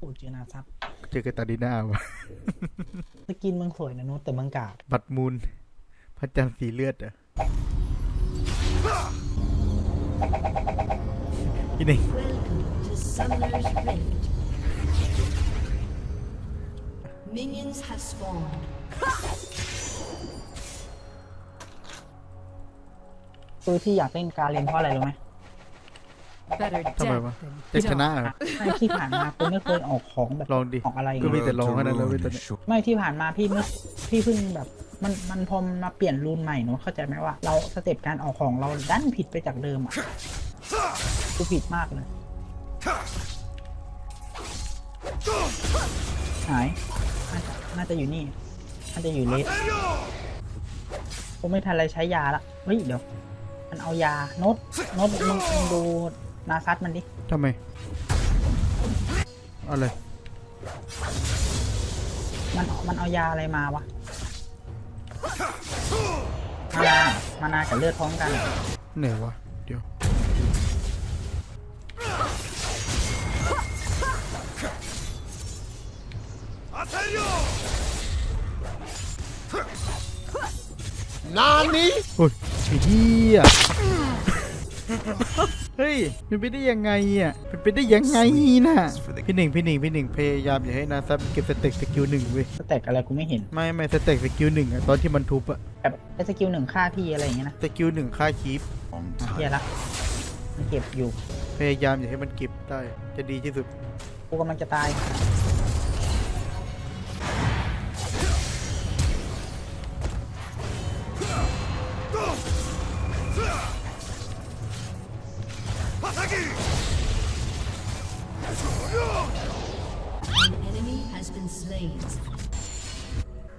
โอ้เจอนาซับเจอกาตาดีนาวะสกินมึงสวยนะโน้ตแต่มึงกากบัตรมูลพระจันทร์สีเลือดเหรอะพี่หนึ่ง Welcome to Summoner's Rift. Minions have spawned. คือที่อยากเล่นการเล่นเพราะอะไรรู้ไหม Better ทำไม dead วะ than จะชนะเหรอ ไม่ที่ผ่านมากูไม่เคยออกของแบบลองดิออกอะไรก็มีเงี้ยแต่ลองแค่นั้นแล้วเว้ยตอนนี้ไม่ที่ผ่านมาพี่ไม่พี่เพิ่งแบบ มันมันพอมาเปลี่ยนรูนใหม่เนอะเข้าใจไหมว่าเราสเต็ปการออกของเราดันผิดไปจากเดิมอะกูผิดมากเลยหายน่าจะน่าจะอยู่นี่น่าจะอยู่เลสกูไม่ทันอะไรใช้ยาละเฮ้ยเดี๋ยว มันเอายาโน้ตโน้ตมึงมึงดู นาซัดมันดิ ทำไมอะไรมันมันเอายาอะไรมาวะมานามานากับเลือดพร้อมกันเหรอไหนวะ เดี๋ยว นานี้ โอ้ยไอ้เหี้ย เฮ้ยเป็นไปได้ยังไงอะเป็นไปได้ยังไงน่ะพี่หนึ่งพี่หนึ่งพี่หนึ่งพยายามอย่าให้นาซับเก็บสเต็กสกิลหนึ่งเว้ยสเต็กอะไรกูไม่เห็น ไม่ไม่สเต็กสกิลหนึ่งอะตอนที่มันทุบอะแบบไอ้สกิลหนึ่งฆ่าพี่อะไรอย่างเงี้ยนะสกิลหนึ่งค่าคีปอะเฮียละมันเก็บอยู่ พยายามอย่าให้มันเก็บได้จะดีที่สุดกูกำลังจะตาย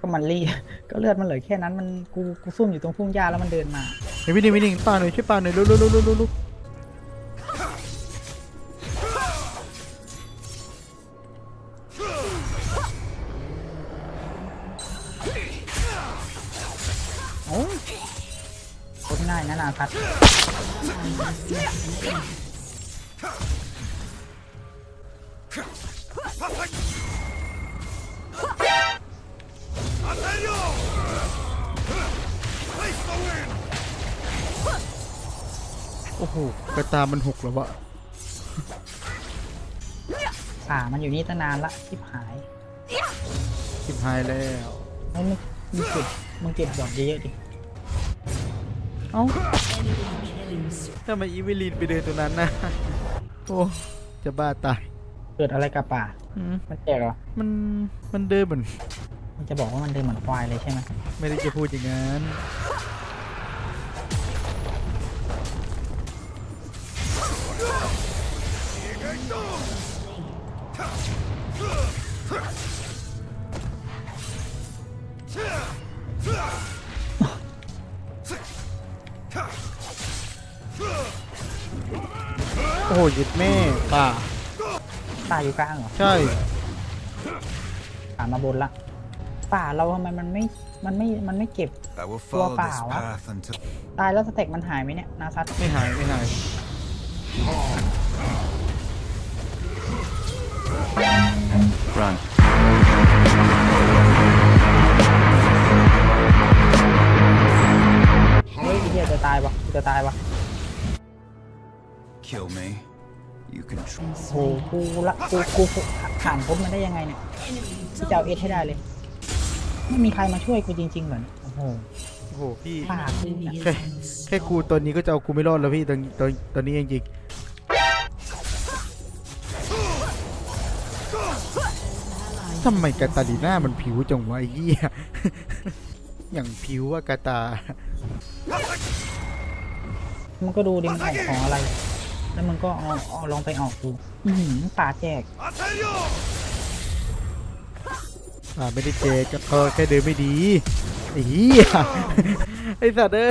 ก็มันรีก็เลือดมันเหลือแค่นั้นมันกูกูซุ่มอยู่ตรงพุ่งหญ้าแล้วมันเดินมาเฮ้ยพี่หนึ่งพี่หนึ่งป่าหน่อยช่วยป่าหน่อยลุลุลุลุลุลุโอ้ยโคตรง่ายนะนาคัด โอ้โหกระตามันหกแล้ววะป่ามันอยู่นี่ตั้งนานละทิบหายสิบหายแล้วเฮ้ยมึงมึงเก็บมึงเก็บดอกเยอะๆดิเอ้า Enemy killing spree. ทำไมอีเวลีนไปเดินตรงนั้นนะ โอ้ จะบ้าตายเกิดอะไรกับป่าอืมมันแจกเหรอมัน มันเดินเหมือน มันจะบอกว่ามันเดินเหมือนควายเลยใช่ไหมไม่ได้จะพูดอย่างนั้น โอ้โหหยุดแม่ป่าป่าอยู่กลางเหรอใช่ ป่ามาบนละ ป่าเราทำไมมันไม่ มันไม่ มันไม่เก็บ I will follow follow this this path path until ตายแล้วสเต็กมันหายไหมเนี่ย นาซัดไม่หาย ไม่หาย run เฮ้ยไอ้เฮียจะตายวะจะตายวะ kill me you can try โอ้โหกูละกูกูผ่านพ้นมาได้ยังไงเนี่ยที่จะเอาเอสให้ได้เลย ไม่มีใครมาช่วยกูจริงๆเหมือนโอ้โหโอ้โหพี่ป่ากู enemy เนี่ย is แค่แค่กูตอนนี้ก็จะเอากูไม่รอดแล้วพี่ตอนตอนตอนนี้จริงๆ ทำไมกาตาลีน่ามันผิวจังวะไอ้เหี้ย อย่างผิวว่ากาตามันก็ดูดิมันออกของอะไร แล้วมันก็เอาเอาลองไปออกดู อือหือป่าแจก อ่าไม่ได้เจก็เออแค่เดินไม่ดีไอ้เหี้ย ไอ้สัตว์เอ้ย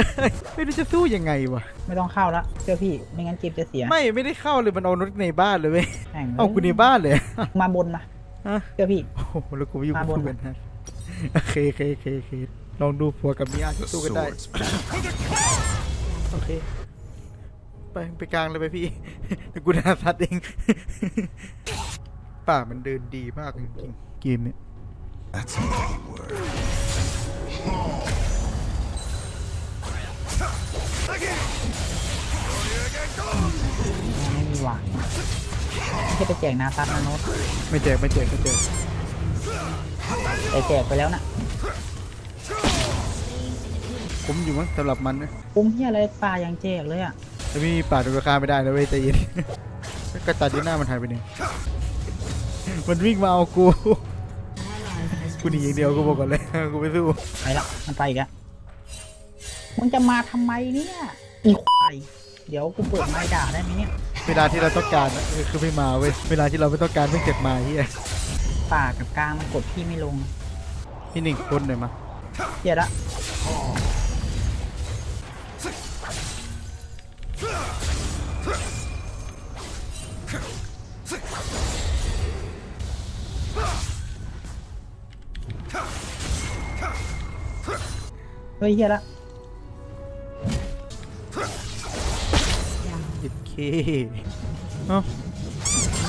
ไม่รู้จะสู้ยังไงวะ ไม่ต้องเข้าละเจ้าพี่ ไม่งั้นเกมจะเสียไม่ไม่ได้เข้าเลยมันเอารถในบ้านเลยเว้ยแข่งเอากูในบ้านเลย มาบนมา ฮะเจ้าพี่ โอ้โหแล้วกูไปอยู่มากับบนพวกกันนะโอเคโอเคโอเคโอเคลองดูผัวกับเมีย the สู้กันได้ swords โอเค ไปไปกลางเลยไปพี่ เดี๋ยวกูนาซัดเอง ป่ามันเดินดีมากจริงๆเกมเนี้ย That's a mighty word. ไม่มีหวังไม่ใช่ไปแจกนาซัดนะโน้ตไม่แจกไม่แจกไม่แจกแต่แจกไปแล้วน่ะผมอยู่มั้งสำหรับมันนะปุ้มที่อะไรปลายังแจกเลยอะแต่พี่ป่าดูราคาไม่ได้นะเว้ยใจเย็น กระตาดีหน้ามันหายไปหนึ่งมันวิ่งมาเอากู Ally has กูหนี been อย่างเดียวกูบอกก่อนเลยกูไม่สู้ไปละมันไปอีกแล้วมึงจะมาทำไมเนี่ยอีควายเดี๋ยวกูเปิดไม้ด่าได้ไหมเนี่ย เวลาที่เราต้องการอะเออคือไม่มาเว้ยเวลาที่เราไม่ต้องการไม่เก็บมาเฮียป่ากับกลางมันกดพี่ไม่ลงพี่หนึ่งคนหน่อยมาเหี้ยละเฮ้ยเฮียละ เคเอ้า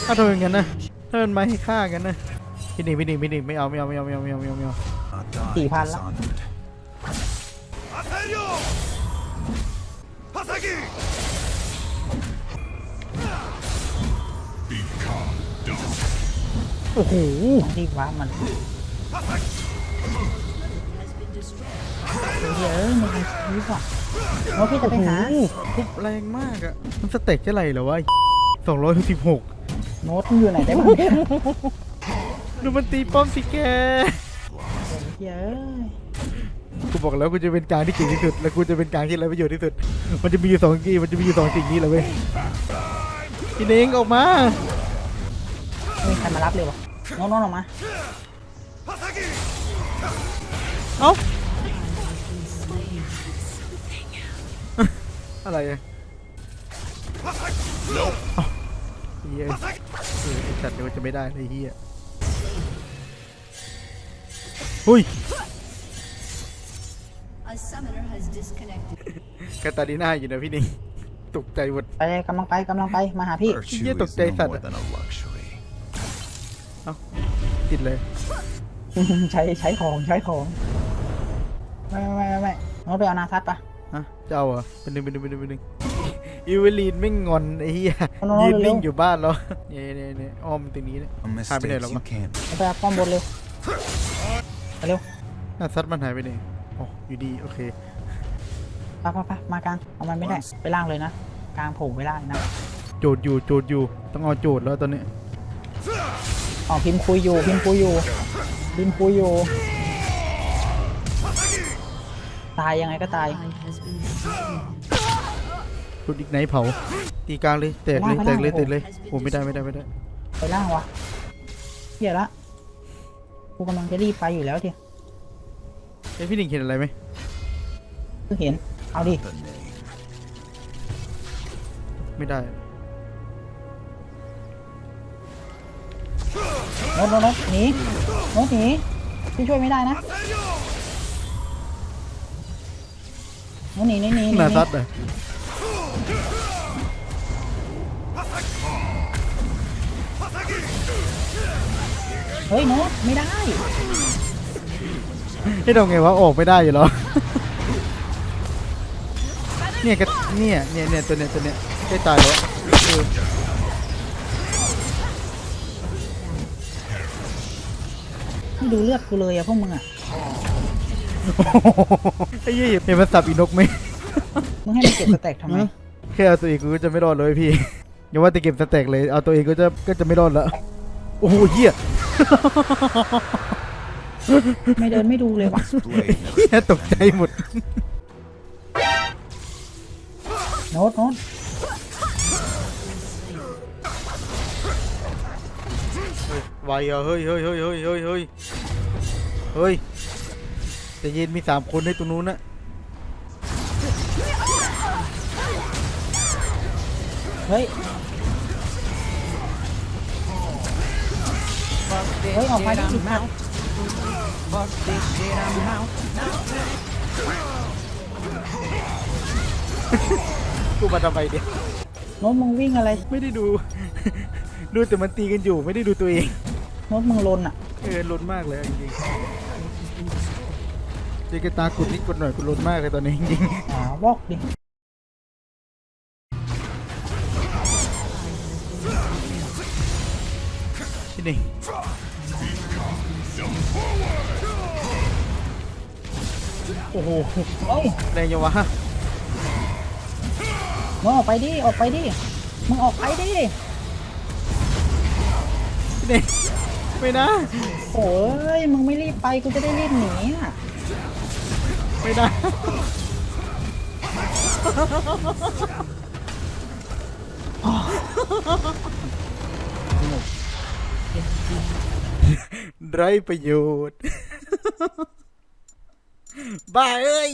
ถ้าทำอย่างนั้นนะถ้ามันมาให้ฆ่ากันนะพี่หนึ่งพี่หนึ่งพี่หนึ่งไม่เอาไม่เอาไม่เอาไม่เอาไม่เอาไม่เอาไม่เอา Our die สี่พัน is ละ honored. โอ้โหต้องรีบว้ามันเฮ้ยเอ้ยมันเป็นชีวิตว่ะ โน้ตพี่จะไปหาทุบแรงมากอะมันสเต็กจะไรเหรอวะสองร้อยสิบหกโน้ตมึงอยู่ไหนได้บ้างเนี่ยดูมันตีป้อมสิแกเฮ้ยเอ้ยกูบอกแล้วกูจะเป็นกลางที่เก่งที่สุด แล้วกูจะเป็นกลางที่ไรประโยชน์ที่สุด มันจะมีอยู่สองกีมันจะมีอยู่สองสิ่งนี้แหละเว้ยพี่เน้งออกมาไม่มีใครมารับเลยวะโน้ตโน้ตออกมา เอ้า อะไรอะเอ้าเฮียเออไอ้สัตว์เดี๋ยวมันจะไม่ได้เลยเฮียหุ้ย A summoner has disconnected. กาตาดีน่าอยู่นะพี่เน้งตกใจหมด ไปกำลังไปกำลังไปมาหาพี่ Virtue Yeah, is tục chạy no thật more ạ. than a luxury. ติดเลย ใช้ใช้ของใช้ของ ไม่ไม่ไม่ไม่โน้ตไปเอานาซัดปะฮะ จะเอาเหรอเป็นหนึ่งเป็นหนึ่งเป็นหนึ่งเป็นหนึ่งอีเวลีนไม่งอนไอ้เหี้ยเอาน้องยืนเร็วๆนิ่งอยู่บ้านแล้วเนี่ยเนี่ยเนี่ยอ้อมตรงนี้เนี่ย A หายไปไหน mistake แล้ว you วะ can't เอาไปเอาป้อมบนเร็วไปเร็วน่าซัดมันหายไปไหนอ๋ออยู่ดีโอเคไปไปไปมากลางเอามันไม่ได้ไปล่างเลยนะกลางโผล่ไม่ได้นะโจทย์อยู่โจทย์อยู่ต้องเอาโจทย์แล้วตอนนี้อ๋อพิมพ์คุยอยู่พิมพ์คุยอยู่พิมพ์คุยอยู่ ตายยังไงก็ตาย Ally has been slain. ชุดอีกไหนเผา ตีกลางเลยแตกเลยไม่แตได้กเลยไม่ได้แตกเลยโอ้ไม่ได้ไม่ได้ไม่ได้ไปล่างวะเฮียละกูกำลังจะรีบไปอยู่แล้วเดียวไอยพี่หนิงเห็นอะไรไหมเพิ่งเห็น เอาดิ the name. ไม่ได้โน้ตโน้ตโน้ตหนีโน้ตหนีพี่ช่วยไม่ได้นะ น้ตหนีหนีหนีหนีน่าซัดเลยเฮ้ยโน้ตไม่ได้ให้เราไงวะออกไม่ได้อยู่แล้วเนี่ยก็เนี่ยเนี่ยเนี่ยตัวเนี้ยตัวเนี้ยใกล้ตายแล้วเออไม่ดูเลือดกูเลยอะพวกมึงอะ ไอ้เหี้ยเห็นมันสับอีนกไหมมึงให้มันเก็บสแต็กทำไม แค่เอาตัวเองกูก็จะไม่รอดเลยพี่อย่าว่าแต่เก็บสแต็กเลยเอาตัวเองก็จะก็จะไม่รอดแล้วโอ้โหเหี้ยไม่เดินไม่ดูเลยวะ Blade เหี้ยตกใจหมดโน้ตโน้ตไวอะเฮ้ยเฮ้ยเฮ้ยเฮ้ยเฮ้ยเฮ้ย เฮ้ยแต่เย็นมีสามคนในตรงนู้นนะเฮ้ยเฮ้ยออกมาดิมากูมาทำไมเนี่ยโน้ตมึงวิ่งอะไรไม่ได้ดู ดูแต่มันตีกันอยู่ ไม่ได้ดูตัวเองโน้ตมึงลนอะ เออลุ้นมากเลยจริงๆ เจกตากุดนิดกุดหน่อยกูลุ้นมากเลยตอนนี้จริงอ๋อบอกดิๆพี่หนิงโอ้โหเอ้ยแรงยังวะมึงออกไปดิ ออกไปดิ มึงออกไปดิพี่หนิงไม่นะ โอ้ย มึงไม่รีบไป กูจะได้รีบหนีอะ ไม่ได้ ไรประโยชน์ บ้าเอ้ย